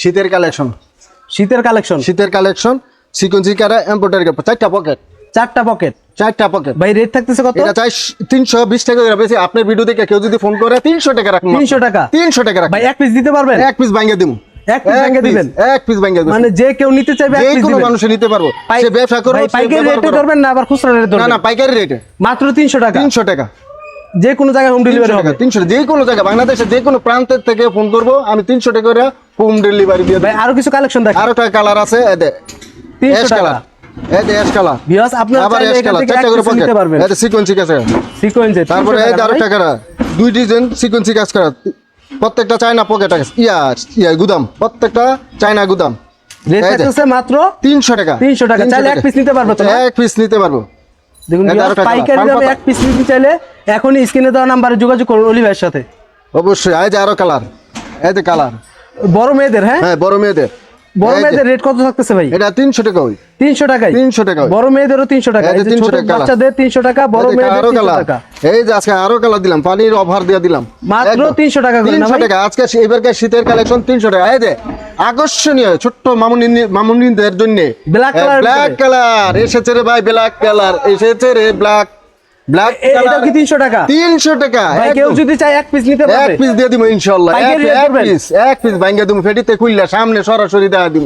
শীতের কালেকশন শীতের কালেকশন শীতের কালেকশন সিকোয়েন্সি কারা এম্পোটারি কাপড় চারটা পকেট চারটা পকেট চারটা পকেট ভাই রেট থাকতেছে কত? এটা চাই তিনশো বিশ টাকা করে। বেশি আপনার ভিডিও দেখে কেউ যদি ফোন করে তিনশো টাকা রাখুন 300 টাকা? তিনশো টাকা রাখুন। ভাই এক পিস দিতে পারবেন? এক পিস ভাঙ্গে দিব এক piece ভাঙ্গে দিবেন? এক পিস ভাঙ্গে দিব মানে যে কেউ নিতে চাইবে এক যে piece কোনো দিবেন। মানুষে নিতে পারব। সে ব্যবসা করব ভাই, পাইকারি রেটে ধরবেন না আবার খুচরা রেটে ধরবেন না না পাইকারি রেটে মাত্র তিনশো টাকা? তিনশো টাকা। যে কোনো জায়গায় হোম ডেলিভারি হবে। তিনশো যে কোনো জায়গা বাংলাদেশের যে কোনো প্রান্তের থেকে ফোন করব আমি তিনশো টাকা করে হোম ডেলিভারি দিয়ে ভাই আরও কিছু কালেকশন দেখ আরও কালার আছে? তিনশো অ্যাশ টাকা। কালার এদে অ্যাশ কালার ভিউয়ার্স আপনারা আবার অ্যাশ কালার চারটা করে পকেট। সিকোয়েন্সি আছে সিকোয়েন্সে তারপরে এই আরও টাকা দুই ডিজাইন সিকোয়েন্সি কাজ করা। প্রত্যেকটা চায়না পকেট আছে। ইয়া ইয়া গুদাম। প্রত্যেকটা চায়না গুদাম। রেট মাত্র তিনশো টাকা। 300 টাকা। চাইলে এক piece নিতে পারব তো এক পিস নিতে পারব। দেখুন। পাইকারি দামে এক পিস নিতে চাইলে এখনই স্ক্রিনে দেওয়া নাম্বারে যোগাযোগ করুন অলি ভাইয়ের সাথে। অবশ্যই। এই যে আরও কালার এই যে কালার বড় মেয়েদের হ্যাঁ? হ্যাঁ বড় মেয়েদের। বড় মেয়েদের রেট কত থাকতেছে ভাই? এটা তিনশো টাকা ওই। তিনশো টাকায়? 300 টাকা। বড় মেয়েদেরও তিনশো টাকা এই যে 300 ছোট টাকা বাচ্চাদের বড় মেয়েদের আরও তিনশো কালার। টাকা। এই যে আজকে আরও কালার দিলাম পানির অফার দিয়ে দিলাম। মাত্র 300 টাকা করে না 300 টাকা। আজকে এবারকার শীতের কালেকশন তিনশো টাকা। এই যে আকর্ষণীয় ছোট্ট মামুনি মামুনিদের জন্য। Colour এর ব্ল্যাক। কালার এসেছে রে ভাই ব্ল্যাক কালার এসেছে রে ব্ল্যাক ব্ল্যাক কি টাকা? তিনশো টাকা। ভাই কেউ যদি চায় এক পিস নিতে এক পিস দিয়ে এক? পিস এক পিস ভাঙ্গা ফেটিতে খুললে সামনে সরাসরি দেওয়া দিব।